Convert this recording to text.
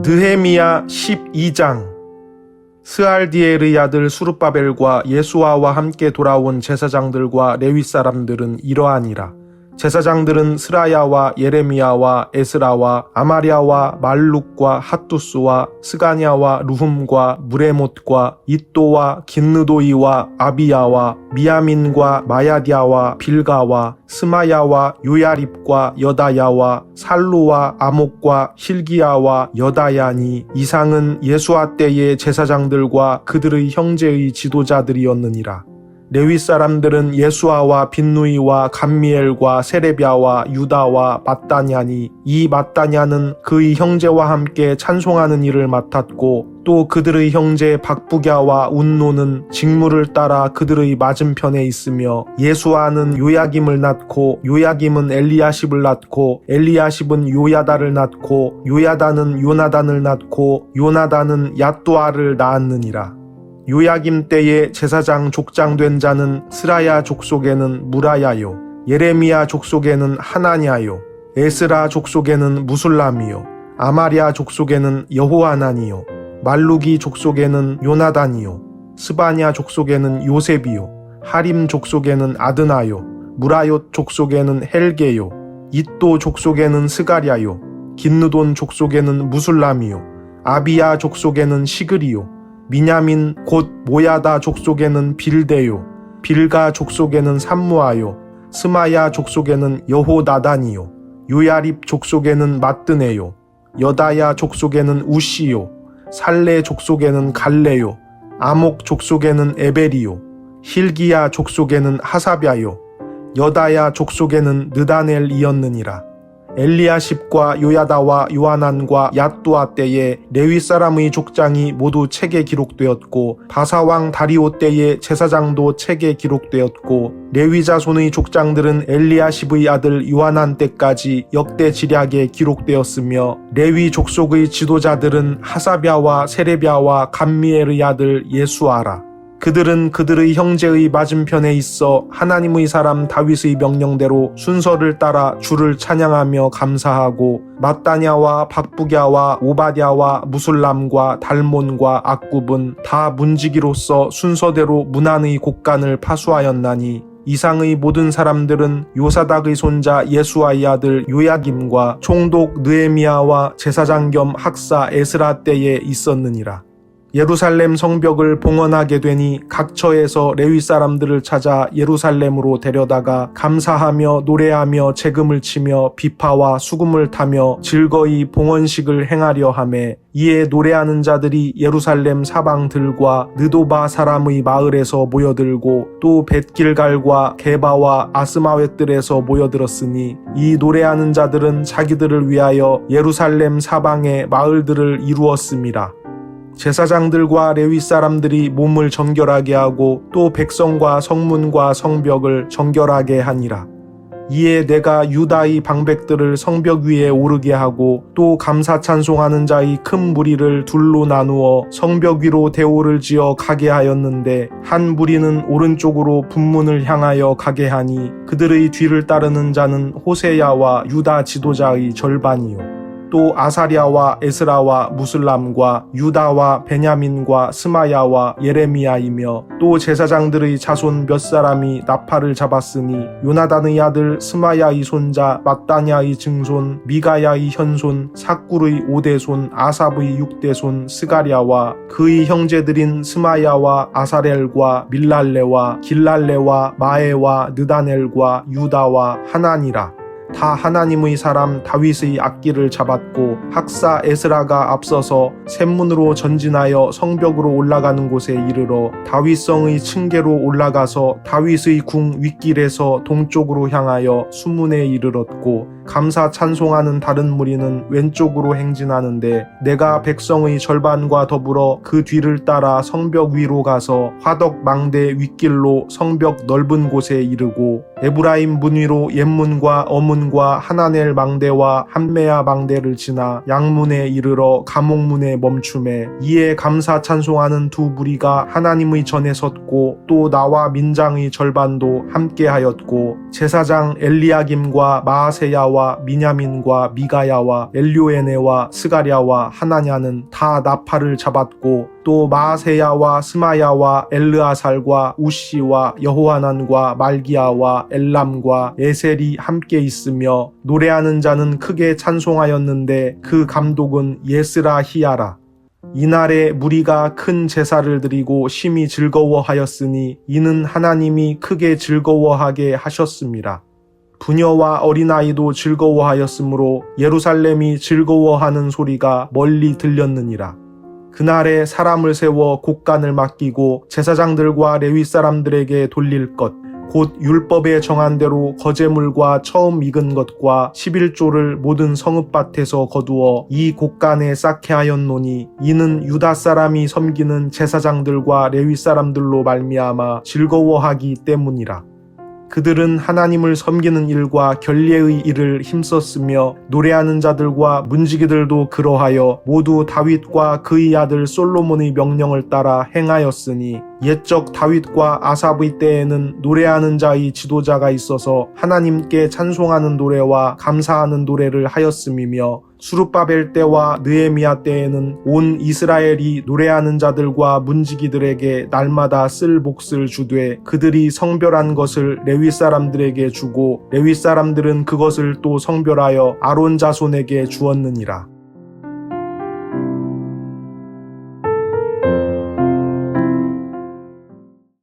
느헤미야 12장 스알디엘의 아들 수르바벨과 예수아와 함께 돌아온 제사장들과 레위 사람들은 이러하니라. 제사장들은 스라야와 예레미야와 에스라와 아마랴와 말룩과 핫두스와 스가냐와 루흠과 무레못과 이또와 긴느도이와 아비야와 미야민과 마야디아와 빌가와 스마야와 요야립과 여다야와 살루와 아목과 힐기야와 여다야니 이상은 예수아 때의 제사장들과 그들의 형제의 지도자들이었느니라. 레위 사람들은 예수아와 빈누이와 감미엘과 세레비아와 유다와 마따냐니 이 마따냐는 그의 형제와 함께 찬송하는 일을 맡았고 또 그들의 형제 박부갸와 운노는 직무를 따라 그들의 맞은편에 있으며 예수아는 요야김을 낳고 요야김은 엘리야십을 낳고 엘리야십은 요야다를 낳고 요야다는 요나단을 낳고 요나단은 야뚜아를 낳았느니라. 요야김 때에 제사장 족장된 자는 스라야 족속에는 무라야요 예레미야 족속에는 하나냐요 에스라 족속에는 무술람이요 아마랴 족속에는 여호하나니요 말루기 족속에는 요나단이요 스바냐 족속에는 요셉이요 하림 족속에는 아드나요 무라옅 족속에는 헬게요 이또 족속에는 스가랴요 긴느돈 족속에는 무술람이요 아비야 족속에는 시그리요 미냐민 곧 모야다 족속에는 빌데요 빌가 족속에는 삼무아요 스마야 족속에는 여호나단이요 요야립 족속에는 마뜨네요 여다야 족속에는 우시요 살레 족속에는 갈레요 아목 족속에는 에베리요 힐기야 족속에는 하사랴요 여다야 족속에는 느다넬이었느니라 엘리야십과 요야다와 요하난과 야뚜아 때에 레위 사람의 족장이 모두 책에 기록되었고 바사왕 다리오 때에 제사장도 책에 기록되었고 레위 자손의 족장들은 엘리야십의 아들 요하난 때까지 역대 지략에 기록되었으며 레위 족속의 지도자들은 하사랴와 세레비아와 감미엘의 아들 예수아라 그들은 그들의 형제의 맞은편에 있어 하나님의 사람 다윗의 명령대로 순서를 따라 주를 찬양하며 감사하고 마따냐와 박부갸와 오바댜와 무술람과 달몬과 악굽은 다 문지기로서 순서대로 문안의 곡간을 파수하였나니 이상의 모든 사람들은 요사닥의 손자 예수아의 아들 요야김과 총독 느에미아와 제사장 겸 학사 에스라 때에 있었느니라. 예루살렘 성벽을 봉헌하게 되니 각 처에서 레위 사람들을 찾아 예루살렘으로 데려다가 감사하며 노래하며 재금을 치며 비파와 수금을 타며 즐거이 봉헌식을 행하려 하매 이에 노래하는 자들이 예루살렘 사방들과 느도바 사람의 마을에서 모여들고 또 벳길갈과 게바와 아스마웻들에서 모여들었으니 이 노래하는 자들은 자기들을 위하여 예루살렘 사방의 마을들을 이루었습니다. 제사장들과 레위 사람들이 몸을 정결하게 하고 또 백성과 성문과 성벽을 정결하게 하니라. 이에 내가 유다의 방백들을 성벽 위에 오르게 하고 또 감사 찬송하는 자의 큰 무리를 둘로 나누어 성벽 위로 대오를 지어 가게 하였는데 한 무리는 오른쪽으로 분문을 향하여 가게 하니 그들의 뒤를 따르는 자는 호세야와 유다 지도자의 절반이요. 또 아사랴와 에스라와 무슬람과 유다와 베냐민과 스마야와 예레미야이며 또 제사장들의 자손 몇 사람이 나팔을 잡았으니 요나단의 아들 스마야의 손자 마따냐의 증손 미가야의 현손 사꿀의 오대손 아삽의 육대손 스가랴와 그의 형제들인 스마야와 아사렐과 밀랄레와 길랄레와 마에와 느다넬과 유다와 하나니라 다 하나님의 사람 다윗의 악기를 잡았고 학사 에스라가 앞서서 샘문으로 전진하여 성벽으로 올라가는 곳에 이르러 다윗성의 층계로 올라가서 다윗의 궁 윗길에서 동쪽으로 향하여 수문에 이르렀고 감사 찬송하는 다른 무리는 왼쪽으로 행진하는데 내가 백성의 절반과 더불어 그 뒤를 따라 성벽 위로 가서 화덕 망대 윗길로 성벽 넓은 곳에 이르고 에브라임 문 위로 옛문과 어문과 하나넬 망대와 한메아 망대를 지나 양문에 이르러 감옥문에 멈춤에 이에 감사 찬송하는 두 무리가 하나님의 전에 섰고 또 나와 민장의 절반도 함께하였고 제사장 엘리야김과 마아세야와 유다와 미냐민과 미가야와 엘료에네와 스가랴와 하나냐는 다 나팔을 잡았고 또 마세야와 스마야와 엘르아살과 우시와 여호하난과 말기야와 엘람과 에셀이 함께 있으며 노래하는 자는 크게 찬송하였는데 그 감독은 예스라 히야라 이날에 무리가 큰 제사를 드리고 심히 즐거워하였으니 이는 하나님이 크게 즐거워하게 하셨습니다. 부녀와 어린아이도 즐거워하였으므로 예루살렘이 즐거워하는 소리가 멀리 들렸느니라. 그날에 사람을 세워 곡간을 맡기고 제사장들과 레위 사람들에게 돌릴 것, 곧 율법에 정한 대로 거제물과 처음 익은 것과 11조를 모든 성읍밭에서 거두어 이 곡간에 쌓게 하였노니 이는 유다 사람이 섬기는 제사장들과 레위 사람들로 말미암아 즐거워하기 때문이라. 그들은 하나님을 섬기는 일과 결례의 일을 힘썼으며 노래하는 자들과 문지기들도 그러하여 모두 다윗과 그의 아들 솔로몬의 명령을 따라 행하였으니 옛적 다윗과 아삽의 때에는 노래하는 자의 지도자가 있어서 하나님께 찬송하는 노래와 감사하는 노래를 하였음이며 수르바벨 때와 느에미아 때에는 온 이스라엘이 노래하는 자들과 문지기들에게 날마다 쓸 몫을 주되 그들이 성별한 것을 레위 사람들에게 주고 레위 사람들은 그것을 또 성별하여 아론 자손에게 주었느니라.